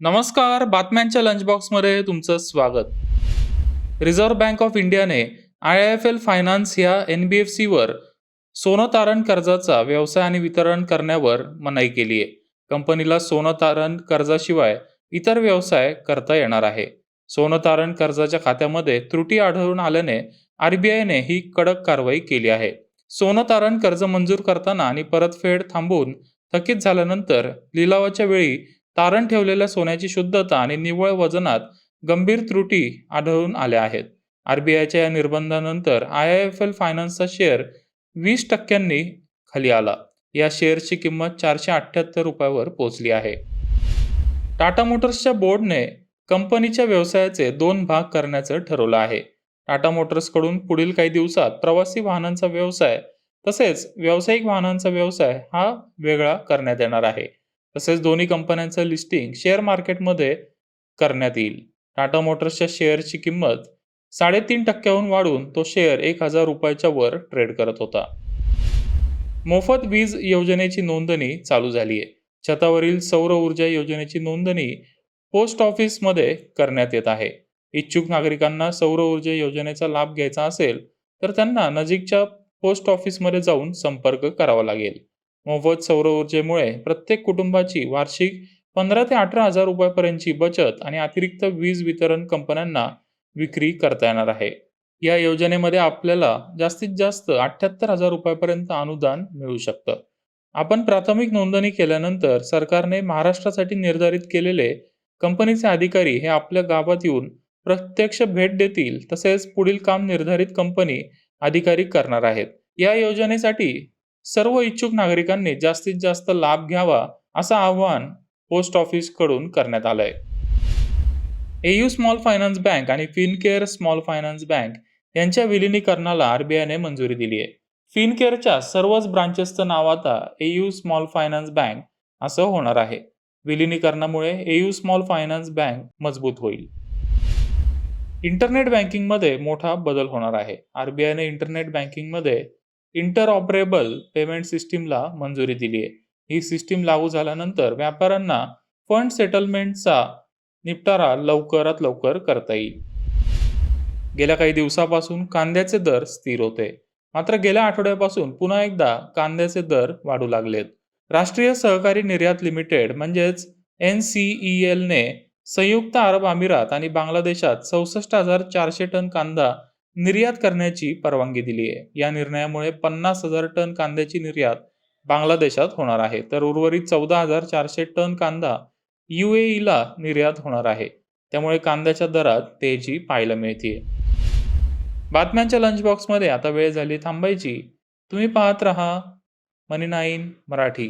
नमस्कार बातम्यांच्या लंच बॉक्समध्ये तुमचं स्वागत. रिझर्व्ह बँक ऑफ इंडियाने आय एफ एल फायनान्स ह्या एन बी एफ सीवर सोनं तारण कर्जाचा व्यवसाय आणि वितरण करण्यावर मनाई केली आहे. कंपनीला सोनं तारण कर्जाशिवाय इतर व्यवसाय करता येणार आहे. सोनं तारण कर्जाच्या खात्यामध्ये त्रुटी आढळून आल्याने आरबीआयने ही कडक कारवाई केली आहे. सोनं तारण कर्ज मंजूर करताना आणि परतफेड थांबवून थकीत झाल्यानंतर लिलावाच्या वेळी तारण ठेवलेल्या सोन्याची शुद्धता आणि निव्वळ वजनात गंभीर त्रुटी आढळून आल्या आहेत. आरबीआयच्या या निर्बंधानंतर आय आय एफ एल फायनान्सचा शेअर वीस टक्क्यांनी खाली आला. या शेअरची किंमत चारशे अठ्ठ्याहत्तर रुपयावर पोहोचली आहे. टाटा मोटर्सच्या बोर्डने कंपनीच्या व्यवसायाचे दोन भाग करण्याचं ठरवलं आहे. टाटा मोटर्सकडून पुढील काही दिवसात प्रवासी वाहनांचा व्यवसाय तसेच व्यावसायिक वाहनांचा व्यवसाय हा वेगळा करण्यात येणार आहे. तसेच दोन्ही कंपन्यांचं लिस्टिंग शेअर मार्केटमध्ये करण्यात येईल. टाटा मोटर्सच्या शेअरची किंमत साडेतीन टक्क्याहून वाढून तो शेअर एक हजार रुपयाच्या वर ट्रेड करत होता. मोफत वीज योजनेची नोंदणी चालू झाली आहे. छतावरील सौर ऊर्जा योजनेची नोंदणी पोस्ट ऑफिसमध्ये करण्यात येत आहे. इच्छुक नागरिकांना सौर ऊर्जा योजनेचा लाभ घ्यायचा असेल तर त्यांना नजीकच्या पोस्ट ऑफिसमध्ये जाऊन संपर्क करावा लागेल. मोफत सौर ऊर्जेमुळे प्रत्येक कुटुंबाची वार्षिक पंधरा ते अठरा हजार रुपयापर्यंतची बचत आणि अतिरिक्त वीज वितरण कंपन्यांना विक्री करता येणार आहे. या योजनेमध्ये आपल्याला जास्तीत जास्त अठ्याहत्तर हजार रुपयापर्यंत अनुदान मिळू शकतं. आपण प्राथमिक नोंदणी केल्यानंतर सरकारने महाराष्ट्रासाठी निर्धारित केलेले कंपनीचे अधिकारी हे आपल्या गावात येऊन प्रत्यक्ष भेट देतील तसेच पुढील काम निर्धारित कंपनी अधिकारी करणार आहेत. या योजनेसाठी सर्व इच्छुक नागरिकांनी जास्तीत जास्त लाभ घ्यावा असं आवाहन पोस्ट ऑफिसकडून करण्यात आलंय. एयू स्मॉल फायनान्स बँक आणि फिनकेअर स्मॉल फायनान्स बँक यांच्या विलिनीकरणाला आरबीआयने मंजुरी दिली आहे. फिनकेअरच्या सर्वच ब्रांचेसचं नाव आता एयू स्मॉल फायनान्स बँक असं होणार आहे. विलिनीकरणामुळे एयू स्मॉल फायनान्स बँक मजबूत होईल. इंटरनेट बँकिंगमध्ये मोठा बदल होणार आहे. आरबीआयने इंटरनेट बँकिंगमध्ये इंटर ऑपरेबल पेमेंट सिस्टीमला मंजुरी दिली आहे. ही सिस्टीम लागू झाल्यानंतर व्यापाऱ्यांना फंड सेटलमेंटचा निपटारा लवकरात लवकर करता येईल. गेल्या काही दिवसापासून कांद्याचे दर स्थिर होते. मात्र गेल्या आठवड्यापासून पुन्हा एकदा कांद्याचे दर वाढू लागलेत. राष्ट्रीय सहकारी निर्यात लिमिटेड म्हणजेच एन सी ई एलने संयुक्त अरब अमिरात आणि बांगलादेशात चौसष्ट हजार चारशे टन कांदा निर्यात करण्याची परवानगी दिली आहे. या निर्णयामुळे पन्नास हजार टन कांद्याची निर्यात बांगलादेशात होणार आहे. तर उर्वरित चौदा हजार चारशे टन कांदा ला निर्यात होणार आहे. त्यामुळे कांद्याच्या दरात तेजी पाहायला मिळते बातम्यांच्या लंच बॉक्समध्ये आता वेळ झाली थांबायची. तुम्ही पाहत रहा. Money nine Marathi.